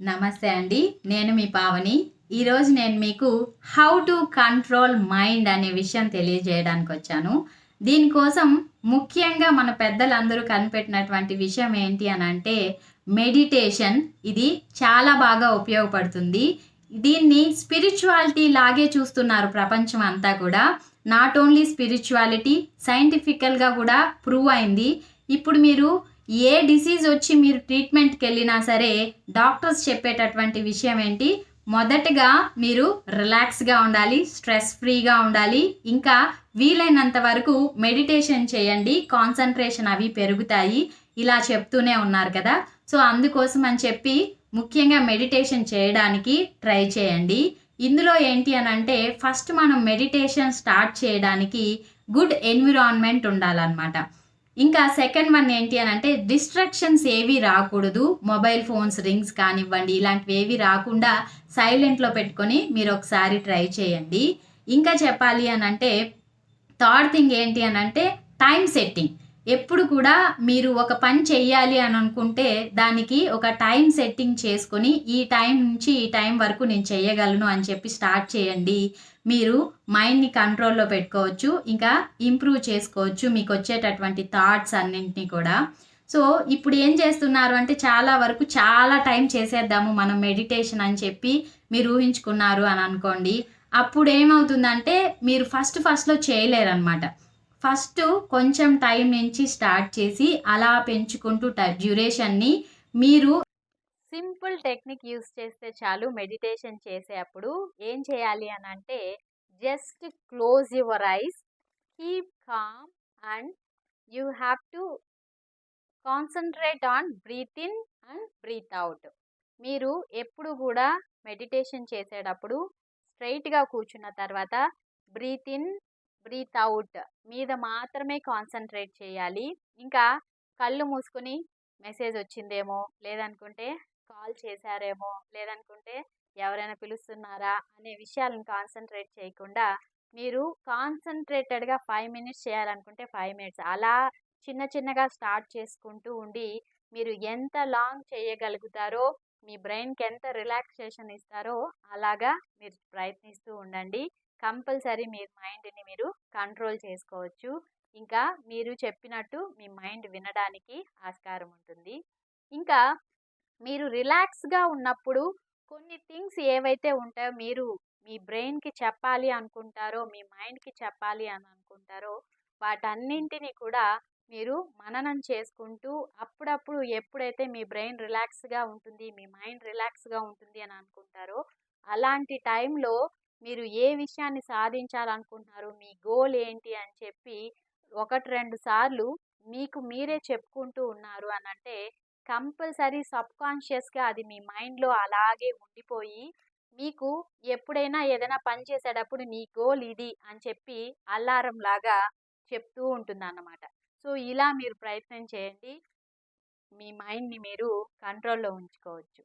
నమస్తే అండి నేను మీ పావని. ఈరోజు నేను మీకు హౌ టు కంట్రోల్ మైండ్ అనే విషయం తెలియజేయడానికి వచ్చాను. దీనికోసం ముఖ్యంగా మన పెద్దలందరూ కనిపెట్టినటువంటి విషయం ఏంటి అని అంటే మెడిటేషన్ ఇది చాలా బాగా ఉపయోగపడుతుంది. దీన్ని స్పిరిచువాలిటీ లాగే చూస్తున్నారు ప్రపంచం అంతా కూడా. నాట్ ఓన్లీ స్పిరిచువాలిటీ సైంటిఫికల్గా కూడా ప్రూవ్ అయింది. ఇప్పుడు మీరు ఏ డిసీజ్ వచ్చి మీరు ట్రీట్మెంట్కి వెళ్ళినా సరే డాక్టర్స్ చెప్పేటటువంటి విషయం ఏంటి? మొదటగా మీరు రిలాక్స్గా ఉండాలి స్ట్రెస్ ఫ్రీగా ఉండాలి. ఇంకా వీలైనంత వరకు మెడిటేషన్ చేయండి. కాన్సన్ట్రేషన్ అవి పెరుగుతాయి. ఇలా చెప్తూనే ఉన్నారు కదా. సో అందుకోసం అని చెప్పి ముఖ్యంగా మెడిటేషన్ చేయడానికి ట్రై చేయండి. ఇందులో ఏంటి అని అంటే ఫస్ట్ మనం మెడిటేషన్ స్టార్ట్ చేయడానికి గుడ్ ఎన్విరాన్మెంట్ ఉండాలన్నమాట. ఇంకా సెకండ్ వన్ ఏంటి అని అంటే డిస్ట్రాక్షన్స్ ఏవి రాకూడదు. మొబైల్ ఫోన్స్ రింగ్స్ కానివ్వండి ఇలాంటివి ఏవి రాకుండా సైలెంట్లో పెట్టుకొని మీరు ఒకసారి ట్రై చేయండి. ఇంకా చెప్పాలి అని అంటే థర్డ్ థింగ్ ఏంటి అని అంటే టైం సెట్టింగ్ ఎప్పుడు కూడా మీరు ఒక పని చెయ్యాలి అని అనుకుంటే దానికి ఒక టైం సెట్టింగ్ చేసుకొని ఈ టైం నుంచి ఈ టైం వరకు నేను చేయగలను అని చెప్పి స్టార్ట్ చేయండి. మీరు మైండ్ని కంట్రోల్లో పెట్టుకోవచ్చు ఇంకా ఇంప్రూవ్ చేసుకోవచ్చు మీకు వచ్చేటటువంటి థాట్స్ అన్నింటినీ కూడా. సో ఇప్పుడు ఏం చేస్తున్నారు అంటే చాలా వరకు చాలా టైం చేసేద్దాము మనం మెడిటేషన్ అని చెప్పి మీరు ఊహించుకున్నారు అని అనుకోండి. అప్పుడు ఏమవుతుందంటే మీరు ఫస్ట్ ఫస్ట్లో చేయలేరు అనమాట ఫస్ట్ కొంచెం టైం నుంచి స్టార్ట్ చేసి అలా పెంచుకుంటూ డ్యూరేషన్ని మీరు సింపుల్ టెక్నిక్ యూస్ చేస్తే చాలు మెడిటేషన్ చేసేటప్పుడు ఏం చేయాలి అని అంటే just close your eyes keep calm and you have to concentrate on breath in and breath out మీరు ఎప్పుడు కూడా మెడిటేషన్ చేసేటప్పుడు స్ట్రైట్గా కూర్చున్న తర్వాత బ్రీత్ ఇన్ బ్రీత్ అవుట్ మీద మాత్రమే కాన్సన్ట్రేట్ చేయాలి. ఇంకా కళ్ళు మూసుకొని మెసేజ్ వచ్చిందేమో లేదనుకుంటే కాల్ చేశారేమో లేదనుకుంటే ఎవరైనా పిలుస్తున్నారా అనే విషయాలను కాన్సన్ట్రేట్ చేయకుండా మీరు కాన్సన్ట్రేటెడ్గా ఫైవ్ మినిట్స్ చేయాలనుకుంటే ఫైవ్ మినిట్స్. అలా చిన్న చిన్నగా స్టార్ట్ చేసుకుంటూ ఉండి మీరు ఎంత లాంగ్ చేయగలుగుతారో మీ బ్రెయిన్కి ఎంత రిలాక్సేషన్ ఇస్తారో అలాగా మీరు ప్రయత్నిస్తూ ఉండండి. కంపల్సరీ మీ మైండ్ని మీరు కంట్రోల్ చేసుకోవచ్చు. ఇంకా మీరు చెప్పినట్టు మీ మైండ్ వినడానికి ఆస్కారం ఉంటుంది. ఇంకా మీరు రిలాక్స్గా ఉన్నప్పుడు కొన్ని థింగ్స్ ఏవైతే ఉంటాయో మీరు మీ బ్రెయిన్కి చెప్పాలి అనుకుంటారో మీ మైండ్కి చెప్పాలి అని అనుకుంటారో వాటన్నింటినీ కూడా మీరు మననం చేసుకుంటూ అప్పుడప్పుడు ఎప్పుడైతే మీ బ్రెయిన్ రిలాక్స్గా ఉంటుంది మీ మైండ్ రిలాక్స్గా ఉంటుంది అని అనుకుంటారో అలాంటి టైంలో మీరు ఏ విషయాన్ని సాధించాలనుకుంటున్నారు మీ గోల్ ఏంటి అని చెప్పి ఒకటి రెండు సార్లు మీకు మీరే చెప్పుకుంటూ ఉన్నారు అని అంటే కంపల్సరీ సబ్కాన్షియస్గా అది మీ మైండ్లో అలాగే ఉండిపోయి మీకు ఎప్పుడైనా ఏదైనా పని చేసేటప్పుడు నీ గోల్ ఇది అని చెప్పి అల్లారం లాగా చెప్తూ ఉంటుంది అన్నమాట సో ఇలా మీరు ప్రయత్నం చేయండి. మీ మైండ్ని మీరు కంట్రోల్లో ఉంచుకోవచ్చు.